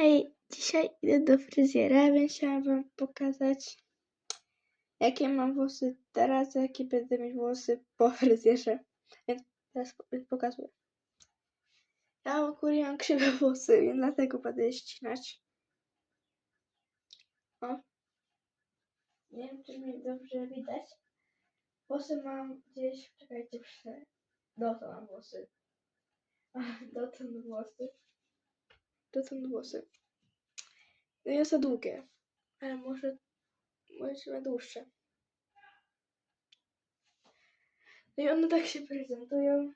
Hej, dzisiaj idę do fryzjera, więc chciałam wam pokazać, jakie mam włosy teraz, jakie będę mieć włosy po fryzjerze. Więc teraz po- pokazuję. Ja ogólnie mam krzywe włosy, więc dlatego będę je ścinać. O. Nie wiem, czy mnie dobrze widać. Włosy mam gdzieś, czekajcie, prze... Dotąd mam włosy. Dotąd włosy. Dotąd włosy. No jest za długie, ale może, może na dłuższe. No i one tak się prezentują.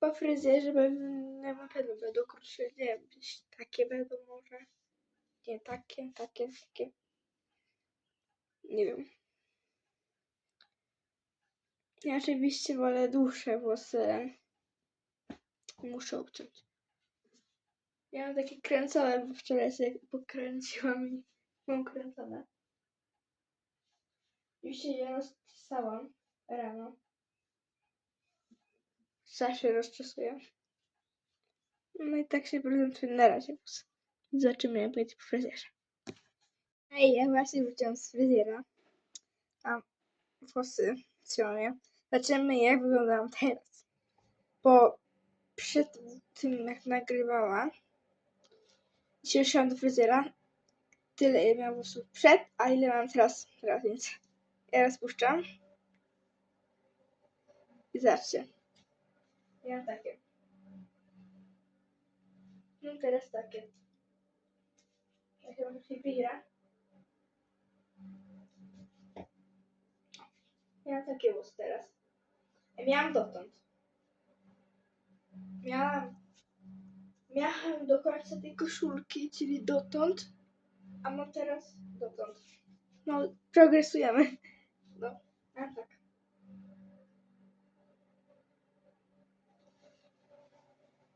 Po fryzjerze pewnie na pewno będą krótsze, nie wiem, takie będą może. Nie, takie, takie, takie. Nie wiem. Ja oczywiście wolę dłuższe włosy. Muszę obciąć. Ja mam takie kręcone, bo wczoraj sobie pokręciłam i mam kręcone. Już się je rozczesałam rano. Zawsze rozczesuję. No i tak się prezentuje na razie. Zobaczymy jak będzie po fryzjerze. Ej, ja właśnie wróciłam z fryzjera. A włosy ciągnie. Zobaczymy jak wyglądam teraz. Bo przed tym jak nagrywała Dzisiaj szłam do fryzjera. Tyle ile miałam włosów przed, a ile mam teraz. Teraz więc ja rozpuszczam. I zobaczcie. Ja mam takie. No teraz takie. Ja chyba się bira. Ja mam takie włosy teraz. Ja miałam dotąd. Miałam Miałam do końca tej koszulki, czyli dotąd, a mam teraz dotąd. No, progresujemy. No, a tak.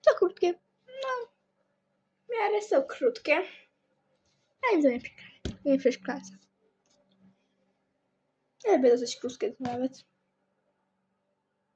To krótkie. No, w miarę są krótkie. A im to nie przeszkadza. Nie. Ale będą dosyć krótkie nawet.